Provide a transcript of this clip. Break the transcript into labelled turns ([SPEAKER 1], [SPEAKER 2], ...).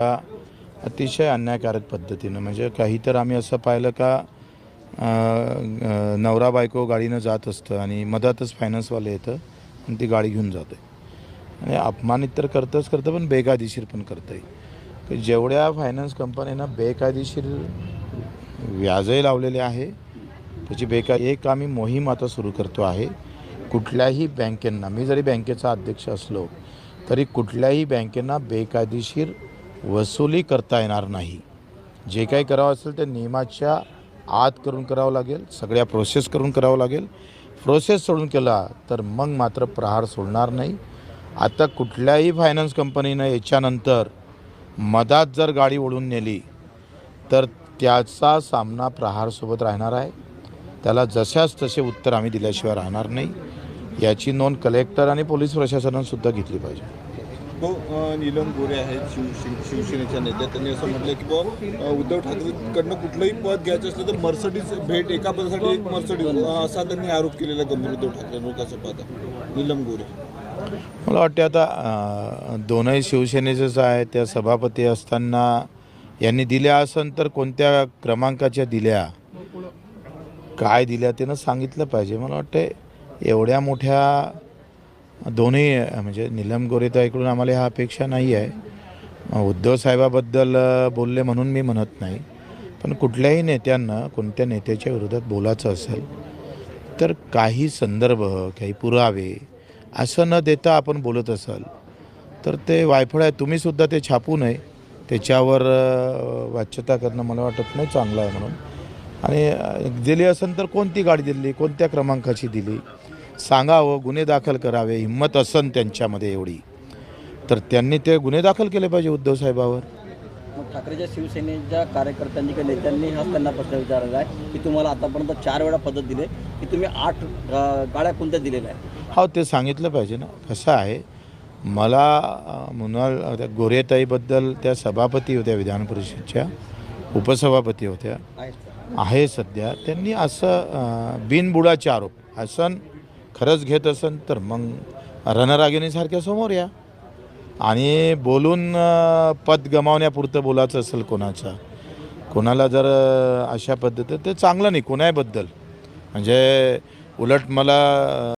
[SPEAKER 1] का अतिशय अन्यायकारक पद्धतीनं म्हणजे काही तर आम्ही असं पाहिलं का नवरा बायको गाडीनं जात असतं आणि मधातच फायनान्सवाले येतं आणि ती गाडी घेऊन जाते आणि अपमानित तर करतंच करतं पण बेकायदेशीर पण करतं आहे जेवढ्या फायनान्स कंपन्यांना बेकायदेशीर व्याजही लावलेले आहे त्याची बेकाय एक आम्ही मोहीम आता सुरू करतो आहे कुठल्याही बँकेंना मी जरी बँकेचा अध्यक्ष असलो तरी कुठल्याही बँकेंना बेकायदेशीर वसुली करता येणार नाही. जे काही करावं असेल ते नियमाच्या आत करून करावं लागेल सगळ्या प्रोसेस करून करावं लागेल. प्रोसेस सोडून केला तर मग मात्र प्रहार सोडणार नाही. आता कुठल्याही फायनान्स कंपनीनं याच्यानंतर मधात जर गाडी ओढून नेली तर त्याचा सामना प्रहारसोबत राहणार आहे. त्याला जशाच तसे उत्तर आम्ही दिल्याशिवाय राहणार नाही. याची नोंद कलेक्टर आणि पोलीस प्रशासनानं सुद्धा घेतली पाहिजे.
[SPEAKER 2] तो नीलम गोरे आहेत शिव शिवसेनेच्या नेत्या. त्यांनी असं म्हटलं की बुवा उद्धव ठाकरेंकडनं कुठलंही पद घ्यायचं असलं तर मर्सडीज भेट एका पदासाठी एक मर्सडीज असा त्यांनी आरोप केलेला गंभीर उद्धव ठाकरे कसं पाहता नीलम गोरे.
[SPEAKER 1] मला वाटते आता दोनही शिवसेनेचंच आहे त्या सभापती असताना यांनी दिल्या असन तर कोणत्या क्रमांकाच्या दिल्या? काय दिल्या? त्यानं सांगितलं पाहिजे. मला वाटते एवढ्या मोठ्या दोन्ही म्हणजे निलम गोरेताईकडून आम्हाला ह्या अपेक्षा नाही आहे. उद्धव साहेबाबद्दल बोलले म्हणून मी म्हणत नाही. पण कुठल्याही नेत्यांना कोणत्या नेत्याच्या विरोधात बोलायचं असेल तर काही संदर्भ काही पुरावे असं न देता आपण बोलत असाल तर ते वायफळ आहे. तुम्हीसुद्धा ते छापू नये. त्याच्यावर वाच्यता करणं मला वाटत नाही चांगलं आहे म्हणून. आणि दिली असेल तर कोणती गाडी दिली? कोणत्या क्रमांकाची दिली? सांगावं गुन्हे दाखल करावे हिंमत असन त्यांच्यामध्ये एवढी. तर त्यांनी ते गुन्हे दाखल केले पाहिजे उद्धव साहेबावर.
[SPEAKER 3] मग ठाकरेच्या शिवसेनेच्या कार्यकर्त्यांनी किंवा नेत्यांनी हाच त्यांना प्रश्न विचारला आहे की तुम्हाला आतापर्यंत चार वेळा पद्धत दिले की तुम्ही आठ गाड्या कोणत्या दिलेल्या आहेत?
[SPEAKER 1] हो ते सांगितलं पाहिजे ना. कसं आहे मला मुनाल त्या गोरेताईबद्दल त्या सभापती होत्या विधान परिषदच्या उपसभापती होत्या? आहे सध्या. त्यांनी असं बिनबुडाचे आरोप असन खरंच घेत असन तर मग रणरागिणीसारख्या समोर या. आणि बोलून पद गमावण्यापुरतं बोलायचं असेल कोणाचं कोणाला जर अशा पद्धतीत ते चांगलं नाही कोणाबद्दल. म्हणजे उलट मला